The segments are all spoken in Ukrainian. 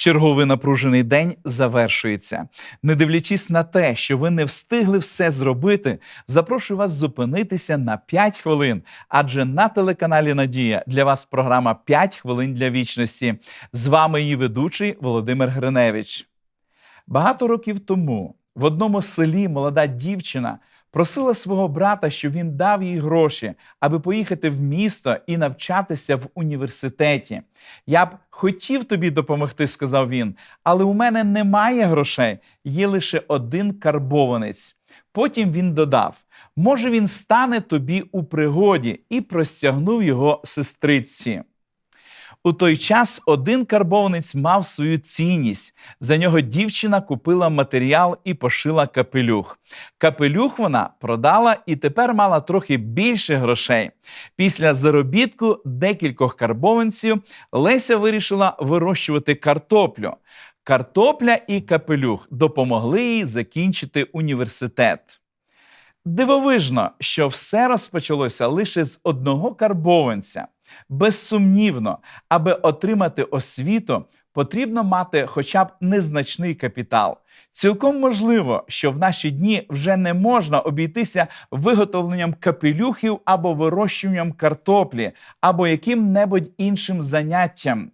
Черговий напружений день завершується. Не дивлячись на те, що ви не встигли все зробити, запрошую вас зупинитися на 5 хвилин. Адже на телеканалі Надія для вас програма «5 хвилин для вічності. З вами її ведучий Володимир Гриневич. Багато років тому в одному селі молода дівчина просила свого брата, щоб він дав їй гроші, аби поїхати в місто і навчатися в університеті. Я б хотів тобі допомогти, сказав він, але у мене немає грошей, є лише один карбованець. Потім він додав: може, він стане тобі у пригоді і простягнув його сестриці. У той час один карбованець мав свою цінність. За нього дівчина купила матеріал і пошила капелюх. Капелюх вона продала і тепер мала трохи більше грошей. Після заробітку декількох карбованців Леся вирішила вирощувати картоплю. Картопля і капелюх допомогли їй закінчити університет. Дивовижно, що все розпочалося лише з одного карбованця. Безсумнівно, аби отримати освіту, потрібно мати хоча б незначний капітал. Цілком можливо, що в наші дні вже не можна обійтися виготовленням капелюхів або вирощуванням картоплі, або яким-небудь іншим заняттям.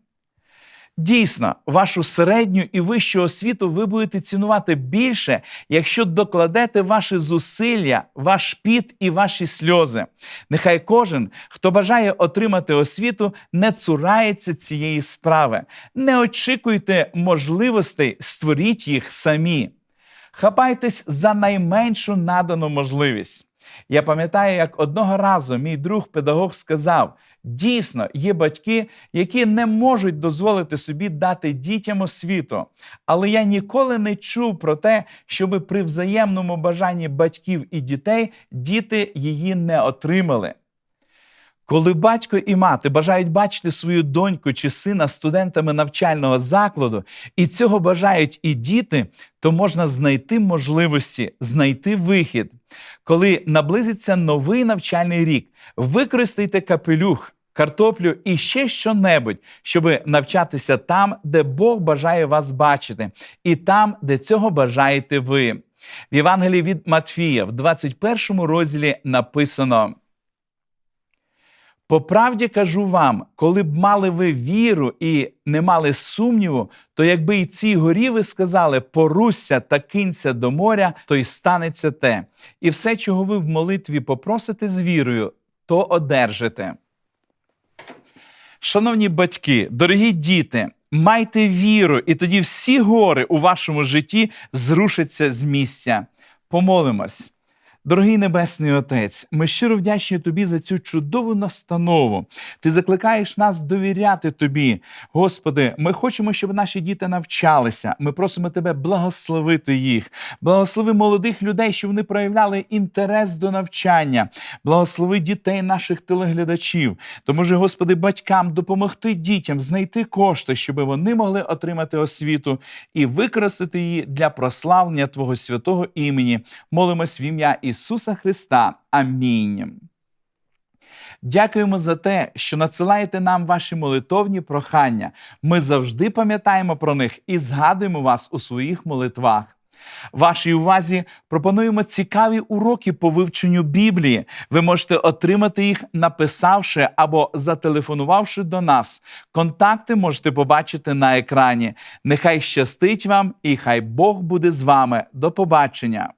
Дійсно, вашу середню і вищу освіту ви будете цінувати більше, якщо докладете ваші зусилля, ваш піт і ваші сльози. Нехай кожен, хто бажає отримати освіту, не цурається цієї справи. Не очікуйте можливостей, створіть їх самі. Хапайтесь за найменшу надану можливість. Я пам'ятаю, як одного разу мій друг педагог сказав: дійсно, є батьки, які не можуть дозволити собі дати дітям освіту. Але я ніколи не чув про те, щоб при взаємному бажанні батьків і дітей діти її не отримали. Коли батько і мати бажають бачити свою доньку чи сина студентами навчального закладу, і цього бажають і діти, то можна знайти можливості, знайти вихід. Коли наблизиться новий навчальний рік, використайте капелюх, картоплю і ще що-небудь, щоб навчатися там, де Бог бажає вас бачити, і там, де цього бажаєте ви. В Євангелії від Матфія, в 21 розділі написано. По правді кажу вам, коли б мали ви віру і не мали сумніву, то якби і цій горі ви сказали порусся та кинься до моря, то й станеться те. І все, чого ви в молитві попросите з вірою, то одержите. Шановні батьки, дорогі діти, майте віру, і тоді всі гори у вашому житті зрушаться з місця. Помолимось. Дорогий Небесний Отець, ми щиро вдячні Тобі за цю чудову настанову. Ти закликаєш нас довіряти Тобі. Господи, ми хочемо, щоб наші діти навчалися. Ми просимо Тебе благословити їх. Благослови молодих людей, щоб вони проявляли інтерес до навчання. Благослови дітей наших телеглядачів. Допоможи, Господи, батькам допомогти дітям знайти кошти, щоб вони могли отримати освіту і використати її для прославлення Твого святого імені. Молимось в ім'я Ісуса Христа. Амінь. Дякуємо за те, що надсилаєте нам ваші молитовні прохання. Ми завжди пам'ятаємо про них і згадуємо вас у своїх молитвах. Вашій увазі пропонуємо цікаві уроки по вивченню Біблії. Ви можете отримати їх, написавши або зателефонувавши до нас. Контакти можете побачити на екрані. Нехай щастить вам і хай Бог буде з вами. До побачення!